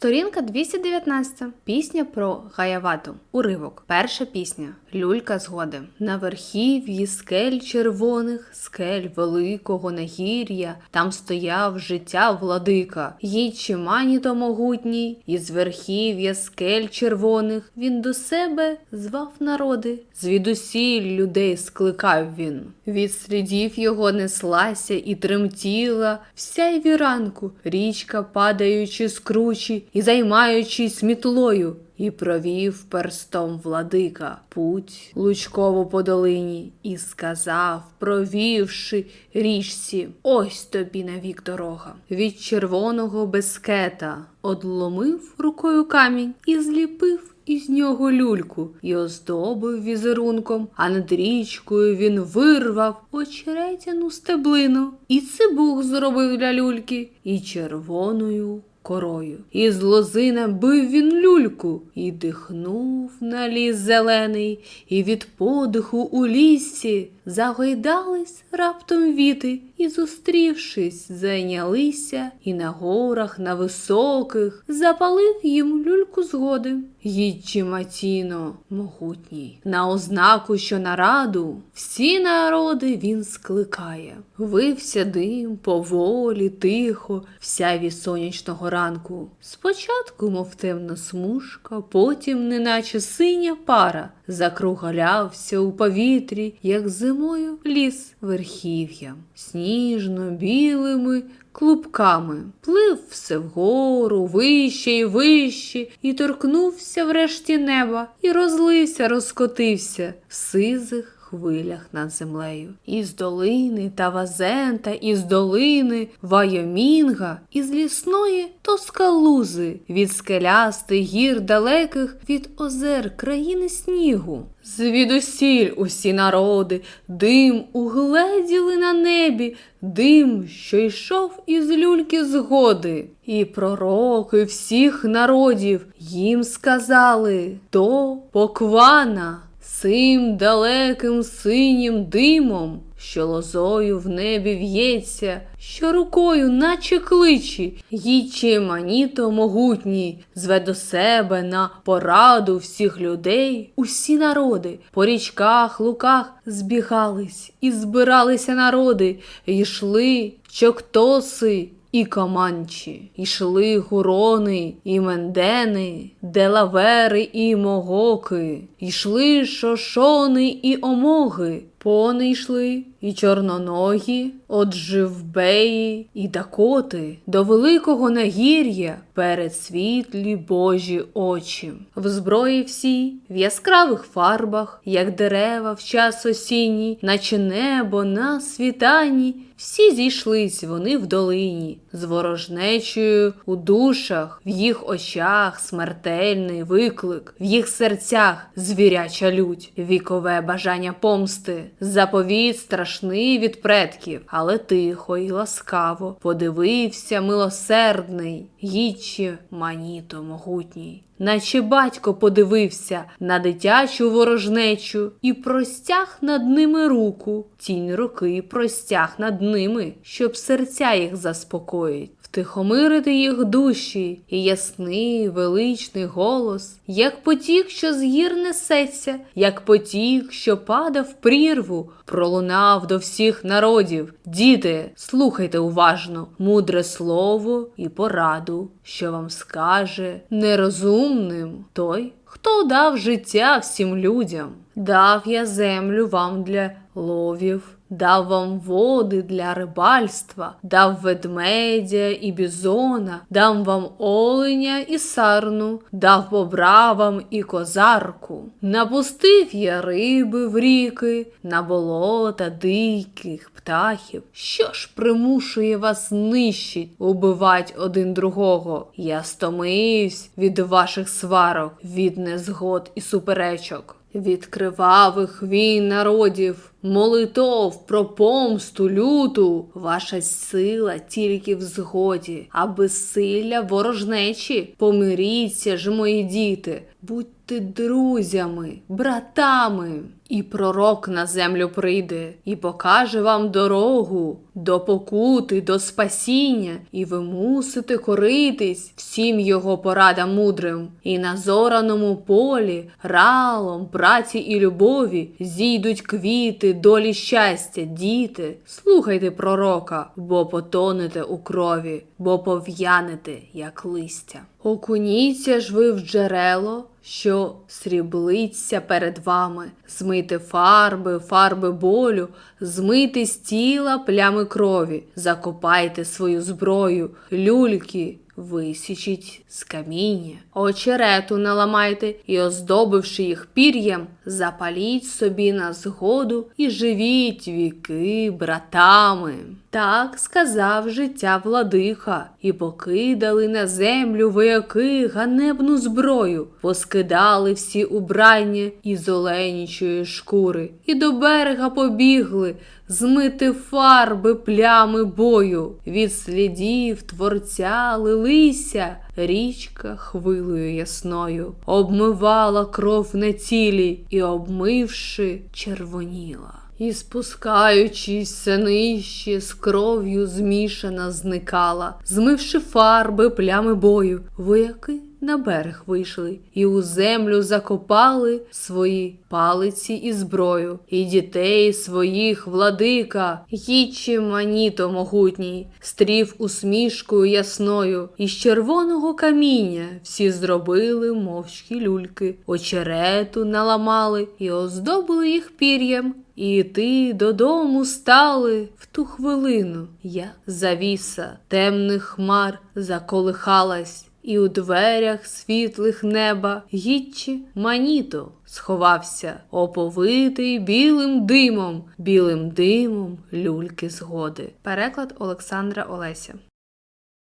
Сторінка 219. Пісня про Гаявату. Уривок. Перша пісня. Люлька згоди. На верхів'ї скель червоних, скель великого нагір'я, там стояв життя владика. Їй чимані то могутній, із верхів'я скель червоних він до себе звав народи. Звідусіль людей скликав він. Від слідів його неслася і тремтіла вся й віранку, річка, падаючи з кручі і займаючись мітлою. І провів перстом владика путь лучково по долині, і сказав, провівши річці, ось тобі навік дорога. Від червоного бескета одломив рукою камінь і зліпив із нього люльку і оздобив візерунком, а над річкою він вирвав очеретяну стеблину, і цибух зробив для люльки, і червоною корою. І з лозина бив він люльку, і дихнув на ліс зелений, і від подиху у лісі загойдались раптом віти, і, зустрівшись, зайнялися, і на горах, на високих запалив їм люльку згоди. Їдчі матіно, могутній, на ознаку, що на раду всі народи він скликає. Вився дим поволі, тихо, в сяві сонячного ранку. Спочатку, мов темна смужка, потім, неначе синя пара, закругалявся у повітрі, як зимою ліс верхів'ям, сніжно білими клубками, плив все вгору, вище і вище, і торкнувся врешті неба, і розлився, розкотився в сизих хвилях над землею. Із долини Тавазента, із долини Вайомінга, із лісної Тоскалузи, від скелястих гір далеких, від озер країни снігу. Звідусіль усі народи, дим угледіли на небі, дим, що йшов із люльки згоди. І пророки всіх народів їм сказали то поквана. Цим далеким синім димом, що лозою в небі в'ється, що рукою, наче кличі, їй чиманіто могутній, зве до себе на пораду всіх людей, усі народи по річках, луках збігались і збиралися народи, йшли чоктоси. І Каманчі, ішли гурони, і мендени, делавери і могоки, ішли шошони і омоги, пони йшли, і чорноногі, от живбеї і дакоти, до великого нагір'я перед світлі божі очі, в зброї всі, в яскравих фарбах, як дерева в час осінній, наче небо на світанні. Всі зійшлись вони в долині, з ворожнечою у душах, в їх очах смертельний виклик, в їх серцях звіряча лють, вікове бажання помсти, заповіт страшний від предків, але тихо й ласкаво подивився милосердний, гідче маніто могутній. Наче батько подивився на дитячу ворожнечу і простяг над ними руку, тінь руки простяг над ними, щоб серця їх заспокоїть, втихомирити їх душі, і ясний величний голос, як потік, що з гір несеться, як потік, що падав в прірву, пролунав до всіх народів. Діти, слухайте уважно, мудре слово і пораду, що вам скаже нерозумним той, хто дав життя всім людям. Дав я землю вам для ловів, дав вам води для рибальства, дав ведмедя і бізона, дам вам оленя і сарну, дав бобра вам і козарку. Напустив я риби в ріки, на болота диких птахів. Що ж примушує вас нищить, убивать один другого? Я стомився від ваших сварок, від незгод і суперечок. Від кривавих війн народів, молитов про помсту люту, ваша сила тільки в згоді, а безсилля ворожнечі. Помиріться ж, мої діти, будьте друзями, братами. І пророк на землю прийде і покаже вам дорогу, до покути, до спасіння, і ви мусите коритись всім його порадам мудрим. І на зораному полі, ралом, праці і любові зійдуть квіти, долі щастя, діти. Слухайте пророка, бо потонете у крові, бо пов'янете, як листя. Окуніться ж ви в джерело, що сріблиться перед вами, змийте фарби, фарби болю, змийте з тіла плями крові, закопайте свою зброю, люльки, висічіть з каміння, очерету наламайте і, оздобивши їх пір'ям, запаліть собі на згоду і живіть віки братами. Так сказав життя владиха, і покидали на землю вояки ганебну зброю, поскидали всі убрання із оленічої шкури, і до берега побігли, змити фарби плями бою. Від слідів творця лилися річка хвилею ясною, обмивала кров на тілі і, обмивши, червоніла. І спускаючись все нижче, з кров'ю змішана зникала, змивши фарби плями бою, вояки на берег вийшли і у землю закопали свої палиці і зброю, і дітей своїх владика, їчі маніто могутній, стрів усмішкою ясною, із червоного каміння всі зробили мовчки люльки, очерету наламали і оздобили їх пір'ям. І ти додому стали в ту хвилину, як завіса темних хмар заколихалась, і у дверях світлих неба гідчі маніто сховався, оповитий білим димом, білим димом люльки згоди. Переклад Олександра Олеся.